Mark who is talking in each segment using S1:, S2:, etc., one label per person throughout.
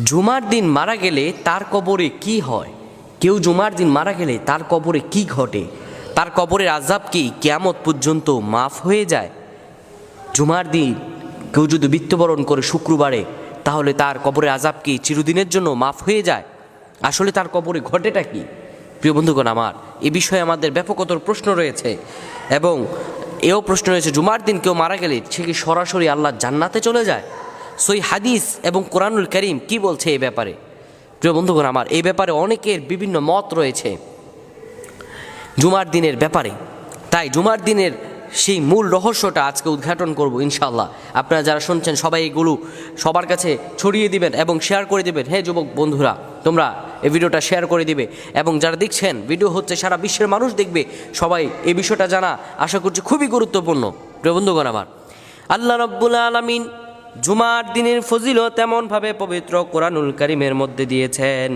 S1: জুমার দিন মারা গেলে তার কবরে কি হয়? কেউ জুমার দিন মারা গেলে তার কবরে কি ঘটে? তার কবরের আজাব কি কেয়ামত পর্যন্ত মাফ হয়ে যায়? জুমার দিন কেউ যদি মৃত্যুবরণ করে শুক্রবারে, তাহলে তার কবরের আজাব কি চিরদিনের জন্য মাফ হয়ে যায়? আসলে তার কবরে ঘটেটা কি? প্রিয় বন্ধুগণ, আমার এ বিষয়ে আমাদের ব্যাপকতর প্রশ্ন রয়েছে এবং এও প্রশ্ন রয়েছে, জুমার দিন কেউ মারা গেলে সে কি সরাসরি আল্লাহ জান্নাতে চলে যায়? সই হাদিস এবং কোরআনুল করিম কি বলছে এই ব্যাপারে? প্রিয় বন্ধুগণ, আমার এই ব্যাপারে অনেকের বিভিন্ন মত রয়েছে জুমার দিনের ব্যাপারে। তাই জুমার দিনের সেই মূল রহস্যটা আজকে উদ্ঘাটন করব ইনশাল্লাহ আপনারা যারা শুনছেন, সবাই এগুলো সবার কাছে ছড়িয়ে দিবেন এবং শেয়ার করে দিবেন। হ্যাঁ যুবক বন্ধুরা, তোমরা এই ভিডিওটা শেয়ার করে দিবে এবং যারা দেখছেন ভিডিও হচ্ছে সারা বিশ্বের মানুষ দেখবে, সবাই এই বিষয়টা জানা আশা করছি খুবই গুরুত্বপূর্ণ। প্রিয় বন্ধুগণ, আমার আল্লাহ রব্বুল আলমিন জুমার দিনের ফজিলত তেমনভাবে পবিত্র কোরআনুল করিমের মধ্যে দিয়েছেন।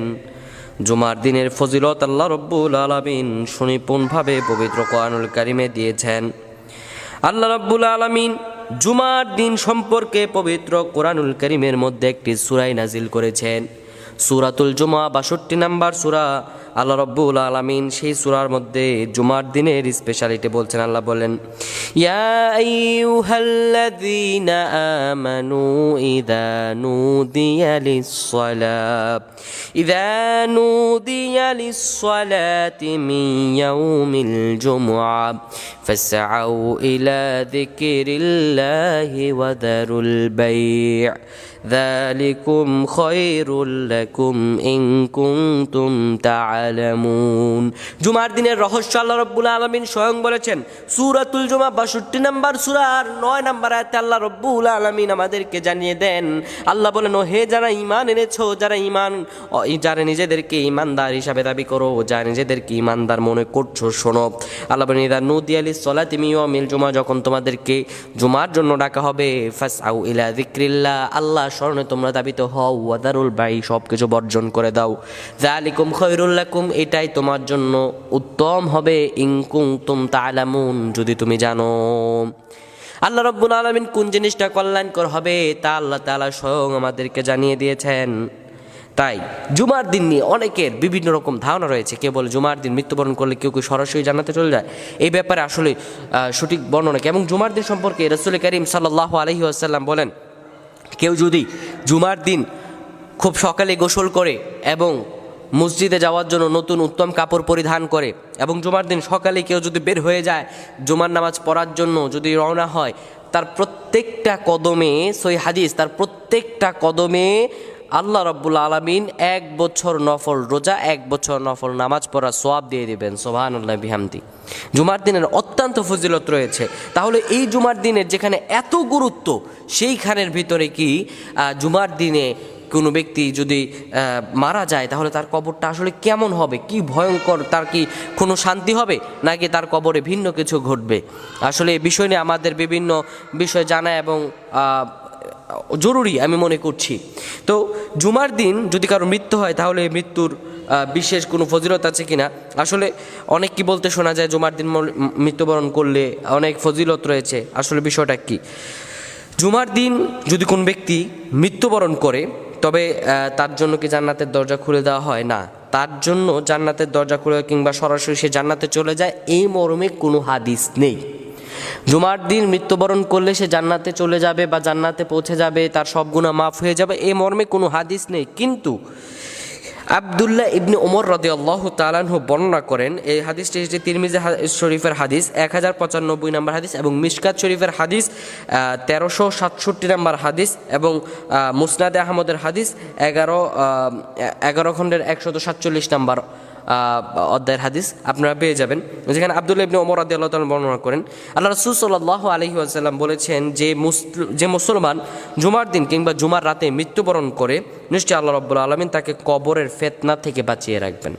S1: জুমার দিনের ফজিলত আল্লাহ রব্বুল আলমিন সুনিপুণভাবে পবিত্র কোরআনুল কারিমে দিয়েছেন। আল্লাহ রব্বুল আলমিন জুমার দিন সম্পর্কে পবিত্র কোরআনুল করিমের মধ্যে একটি সুরাই নাজিল করেছেন। সুরাতুল জুমা বাষট্টি নাম্বার সুরা আল্লাহ রব্বুল আলমিন সেই সুরার মধ্যে জুমার দিনের স্পেশালিটি বলছেন, আল্লাহ বলেন আমানু ইযা নুদিয়া লিস-সালাত ইযা নুদিয়া লিস-সালাতি মিন ইয়াউমিল জুমআ ফাসআউ ইলা যিকরিল্লাহি ওয়া দারুল বাই' ذلكم خير لكم إن كنتم تعلمون জুমার দিনের রহস্য আল্লাহ রব্বুল আলমিন স্বয়ং বলেছেন সুরাতুল জুমা বাষট্টি নাম্বার সুরার নয় নাম্বার আয়াতে আল্লাহ রব্বুল আলমিন আমাদেরকে জানিয়ে দেন আল্লাহ বলেন ও হে যারা ইমান এনেছো যারা ইমান ও, যারা নিজেদেরকে ইমানদার হিসাবে দাবি করো যারা নিজেদেরকে ইমানদার মনে করছো শোনো আল্লাহ বলেন ইদা নদী আলী সলা তুমি মিল জুমা, যখন তোমাদেরকে জুমার জন্য ডাকা হবে ফাস আউ ইলা যিকরিল্লাহ আল্লাহ স্মরণে তোমরা দাবিত হও ওয়াদারুল বাই সব কিছু বর্জন করে দাও। জালিকুম খৈরুল্লাকুম এটাই তোমার জন্য উত্তম হবে ইনকুম তুম তালামুন যদি তুমি জানো। আল্লাহ রব্বুল আলমিন কোন জিনিসটা কল্যাণকর হবে, তা আল্লাহ তাআলা স্বয়ং আমাদেরকে জানিয়ে দিয়েছেন। তাই জুমার দিন নিয়ে অনেকের বিভিন্ন রকম ধারণা রয়েছে। কেউ বলে জুমার দিন মৃত্যুবরণ করলে কেউ কেউ সরাসরি জানাতে চলে যায়? এই ব্যাপারে আসলে সঠিক বর্ণনা এবং জুমার দিন সম্পর্কে রসুল করিম সাল্লাহ আলহি আসাল্লাম বলেন, কেউ যদি জুমার দিন খুব সকালে গোসল করে এবং মসজিদে যাওয়ার জন্য নতুন উত্তম কাপড় পরিধান করে এবং জুমার দিন সকালে কেউ যদি বের হয়ে যায়, জুমার নামাজ পড়ার জন্য যদি রওনা হয়, তার প্রত্যেকটা কদমে, সই হাদিস, তার প্রত্যেকটা কদমে আল্লাহ রব্বুল আলমিন এক বছর নফল রোজা, এক বছর নফল নামাজ পড়া সোয়াব দিয়ে দেবেন সোহান আল্লাহ বিহামদি। জুমার দিনের অত্যন্ত ফজিলত রয়েছে। তাহলে এই জুমার দিনের যেখানে এত গুরুত্ব, সেইখানের ভিতরে কি জুমার দিনে কোনো ব্যক্তি যদি মারা যায়, তাহলে তার কবরটা আসলে কেমন হবে? কি ভয়ঙ্কর, তার কি কোনো শান্তি হবে? নাকি তার কবরে ভিন্ন কিছু ঘটবে? আসলে এই বিষয় নিয়ে আমাদের বিভিন্ন বিষয় জানা এবং জরুরি আমি মনে করছি। তো জুমার দিন যদি কারও মৃত্যু হয়, তাহলে মৃত্যুর বিশেষ কোনো ফজিলত আছে কিনা? আসলে অনেক কি বলতে শোনা যায়, জুমার দিন মৃত্যুবরণ করলে অনেক ফজিলত রয়েছে। আসলে বিষয়টা কি? জুমার দিন যদি কোন ব্যক্তি মৃত্যুবরণ করে, তবে তার জন্য কি জান্নাতের দরজা খুলে দেওয়া হয়? না। তার জন্য জান্নাতের দরজা খুলে কিংবা সরাসরি সে জান্নাতে চলে যায়, এই মর্মে কোনো হাদিস নেই। জুমার দিন মৃত্যুবরণ করলে সে জান্নাতে চলে যাবে বা জান্নাতে পৌঁছে যাবে, তার সব গুণা মাফ হয়ে যাবে। এই মর্মে কোনো হাদিস নেই। কিন্তু আবদুল্লাহ ইবনে ওমর রদে আল্লাহ তালানহু বর্ণনা করেন, এই হাদিসটি হচ্ছে তিরমিজি শরীফের হাদিস, এক হাজার পঁচানব্বই নম্বর হাদিস এবং মিশকাত শরীফের হাদিস তেরোশো সাতষট্টি নম্বর হাদিস এবং মুসনাদে আহমদের হাদিস, এগারো এগারো খণ্ডের একশত সাতচল্লিশ নম্বর অধ্যায়ের হাদিস আপনারা পেয়ে যাবেন। যেখানে আবদুল্লাহ ইবনে ওমর রাদি আল্লাহ বর্ণনা করেন, আল্লাহ রসুল সাল্লাহ আলহি আসাল্লাম বলেছেন যে যে মুসলমান জুমার দিন কিংবা জুমার রাতে মৃত্যুবরণ করে, নিশ্চয়ই আল্লাহ রব্বুল আলমিন তাকে কবরের ফেতনা থেকে বাঁচিয়ে রাখবেন।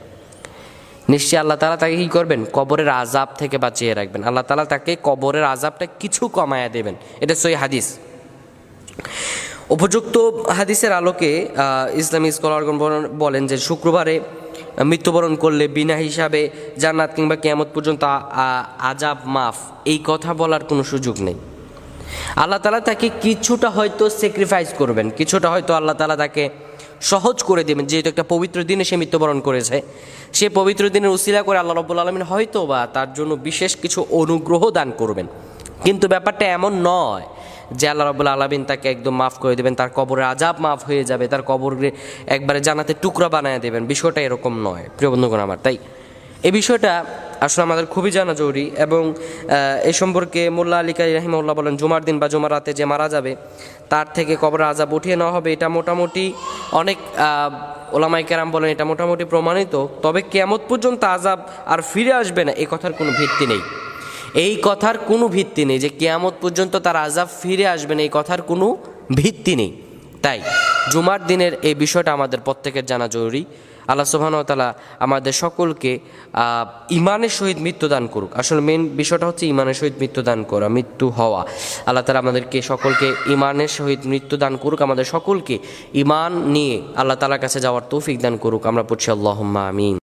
S1: নিশ্চয়ই আল্লাহ তালা তাকে কী করবেন? কবরের আজাব থেকে বাঁচিয়ে রাখবেন। আল্লাহ তালা তাকে কবরের আজাবটা কিছু কমায়া দেবেন। এটা সই হাদিস। উপযুক্ত হাদিসের আলোকে ইসলামী স্কলারগণ বলেন যে শুক্রবারে মৃত্যুবরণ করলে বিনা হিসাবে জান্নাত কিংবা কেয়ামত পর্যন্ত আজাব মাফ। এই কথা বলার কোনো সুযোগ নেই। আল্লাহ তালা তাকে কিছুটা হয়তো স্যাক্রিফাইস করবেন। কিছুটা হয়তো আল্লাহ তালা তাকে সহজ করে দেবেন। যেহেতু একটা পবিত্র দিনে সে মৃত্যুবরণ করেছে। সে পবিত্র দিনের উসিলা করে আল্লাহ রব্বুল আলমিন হয়তো বা তার জন্য বিশেষ কিছু অনুগ্রহ দান করবেন। কিন্তু ব্যাপারটা এমন নয় যে আল্লাহ রবুল্লা আলমিন তাকে একদম মাফ করে দেবেন, তার কবরের আজাব মাফ হয়ে যাবে, তার কবর একবারে জানাতে টুকরা বানায় দেবেন। বিষয়টা এরকম নয়, প্রিয় বন্ধুগণ আমার, তাই? এই বিষয়টা আসলে আমাদের খুবই জানা জরুরি এবং এ সম্পর্কে মোল্লা আলী কালী রাহিমউল্লাহ বলেন, জুমার দিন বা জুমার রাতে যে মারা যাবে, তার থেকে কবরের আজাব উঠিয়ে নেওয়া হবে। এটা মোটামুটি অনেক ওলামাই কেরাম বলেন এটা মোটামুটি প্রমাণিত। তবে কেমত পর্যন্ত আজাব আর ফিরে আসবে না এই কথার কোনো ভিত্তি নেই। এই কথার কোনো ভিত্তি নেই যে কেয়ামত পর্যন্ত তার আজাব ফিরে আসবেন এই কথার কোনো ভিত্তি নেই। তাই জুমার দিনের এই বিষয়টা আমাদের প্রত্যেকের জানা জরুরি। আল্লাহ সুবাহতালা আমাদের সকলকে ইমানের সহিত মৃত্যুদান করুক। আসলে মেন বিষয়টা হচ্ছে ইমানের সহিত মৃত্যুদান করা, মৃত্যু হওয়া। আল্লাহ তালা আমাদেরকে সকলকে ইমানের সহিত মৃত্যুদান করুক, আমাদের সকলকে ইমান নিয়ে আল্লাহ তালার কাছে যাওয়ার তৌফিক দান করুক। আমরা পড়ছি আল্লাহ আমিন।